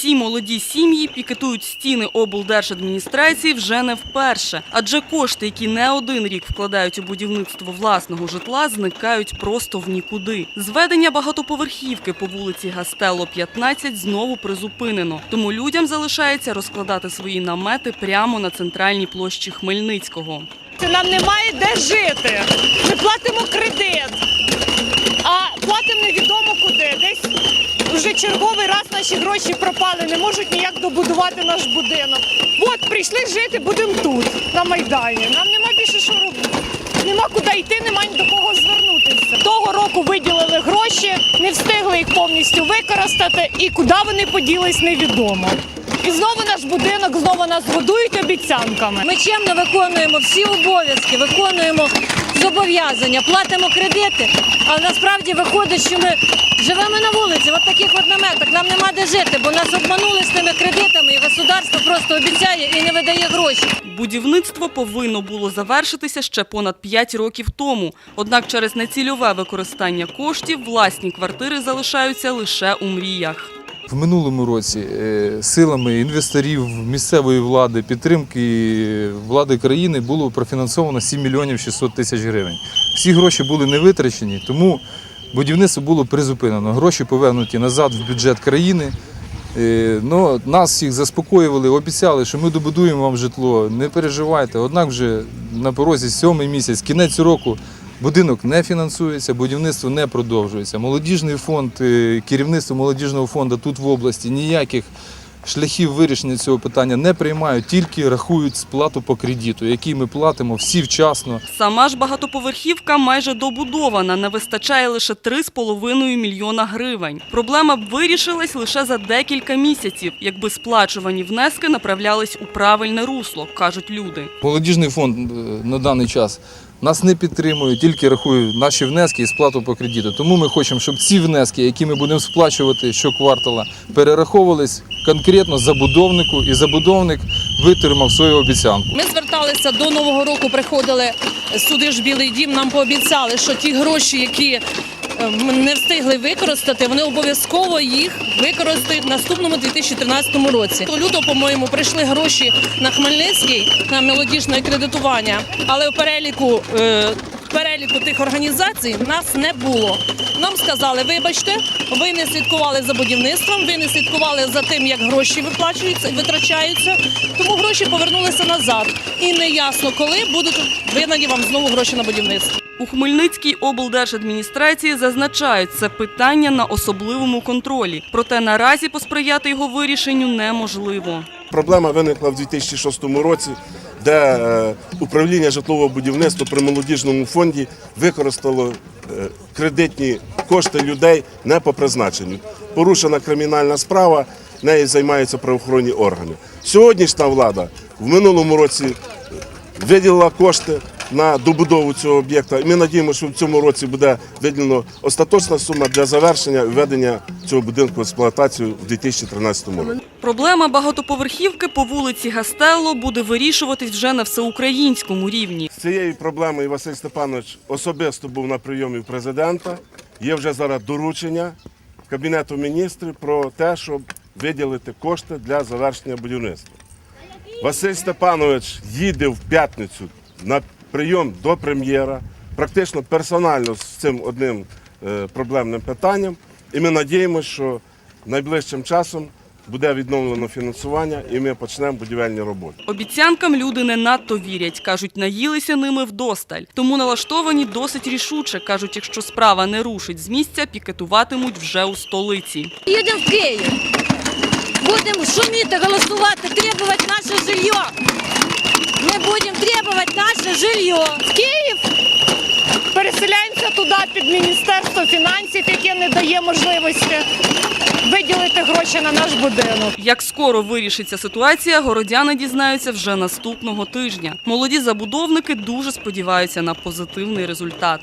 Ці молоді сім'ї пікетують стіни облдержадміністрації вже не вперше, адже кошти, які не один рік вкладають у будівництво власного житла, зникають просто в нікуди. Зведення багатоповерхівки по вулиці Гастелло 15 знову призупинено, тому людям залишається розкладати свої намети прямо на центральній площі Хмельницького. Нам немає де жити. Ми платимо кредит, а платимо невідомо куди. Десь вже черговий раз наші гроші пропали, не можуть ніяк добудувати наш будинок. От прийшли жити, будемо тут, на Майдані. Нам нема більше що робити. Нема куди йти, нема ні до кого звернутися. Того року виділили гроші, не встигли їх повністю використати, і куди вони поділись, невідомо. І знову наш будинок, знову нас годують обіцянками. Ми чемно виконуємо всі обов'язки, виконуємо зобов'язання, платимо кредити, а насправді виходить, що ми живемо на вулиці, в таких от наметах. Нам нема де жити, бо нас обманули з тими кредитами, і государство просто обіцяє і не видає гроші. Будівництво повинно було завершитися ще понад 5 років тому. Однак через нецільове використання коштів власні квартири залишаються лише у мріях. В минулому році е, силами інвесторів, місцевої влади, підтримки влади країни було профінансовано 7 мільйонів 600 тисяч гривень. Всі гроші були не витрачені, тому будівництво було призупинено. Гроші повернуті назад в бюджет країни. Е, Ну, нас всіх заспокоювали, обіцяли, що ми добудуємо вам житло, не переживайте. Однак вже на порозі сьомий місяць, кінець року, будинок не фінансується, будівництво не продовжується. Молодіжний фонд, е, керівництво молодіжного фонду тут в області ніяких шляхів вирішення цього питання не приймають, тільки рахують сплату по кредиту, який ми платимо всі вчасно. Сама ж багатоповерхівка майже добудована, не вистачає лише 3,5 мільйона гривень. Проблема б вирішилась лише за декілька місяців, якби сплачувані внески направлялись у правильне русло, кажуть люди. Молодіжний фонд е, на даний час нас не підтримують, тільки рахують наші внески і сплату по кредиту. Тому ми хочемо, щоб ці внески, які ми будемо сплачувати щоквартала, перераховувались конкретно забудовнику, і забудовник витримав свою обіцянку. Ми зверталися до нового року, приходили сюди ж Білий Дім. Нам пообіцяли, що ті гроші, які не встигли використати, вони обов'язково їх використають в наступному 2013 році. До лютого, по-моєму, прийшли гроші на Хмельницький на молодіжне кредитування, але в переліку. е, Переліку тих організацій нас не було. Нам сказали, вибачте, ви не слідкували за будівництвом, ви не слідкували за тим, як гроші виплачуються, витрачаються. Тому гроші повернулися назад. І неясно, коли будуть видані вам знову гроші на будівництво. У Хмельницькій облдержадміністрації зазначають це питання на особливому контролі. Проте наразі посприяти його вирішенню неможливо. Проблема виникла в 2006 році, де е, управління житлового будівництва при молодіжному фонді використало е, кредитні кошти людей не по призначенню. Порушена кримінальна справа, нею займаються правоохоронні органи. Сьогоднішня влада в минулому році виділила кошти на добудову цього об'єкта. І ми надіємося, що в цьому році буде виділено остаточна сума для завершення і введення цього будинку в експлуатацію в 2013 році. Проблема багатоповерхівки по вулиці Гастелло буде вирішуватись вже на всеукраїнському рівні. З цією проблемою Василь Степанович особисто був на прийомі в президента. Є вже зараз доручення Кабінету міністрів про те, щоб виділити кошти для завершення будівництва. Василь Степанович їде в п'ятницю на прийом до прем'єра, практично персонально з цим одним е, проблемним питанням. І ми надіємося, що найближчим часом буде відновлено фінансування і ми почнемо будівельні роботи. Обіцянкам люди не надто вірять. Кажуть, наїлися ними вдосталь. Тому налаштовані досить рішуче. Кажуть, якщо справа не рушить з місця, пікетуватимуть вже у столиці. Їдемо в Київ. Будемо шуміти, голосувати, требувати наше жилье. Ми будемо требувати наше жилье. В Київ переселяємося туди під Міністерство фінансів, яке не дає можливості виділити гроші на наш будинок. Як скоро вирішиться ситуація, городяни дізнаються вже наступного тижня. Молоді забудовники дуже сподіваються на позитивний результат.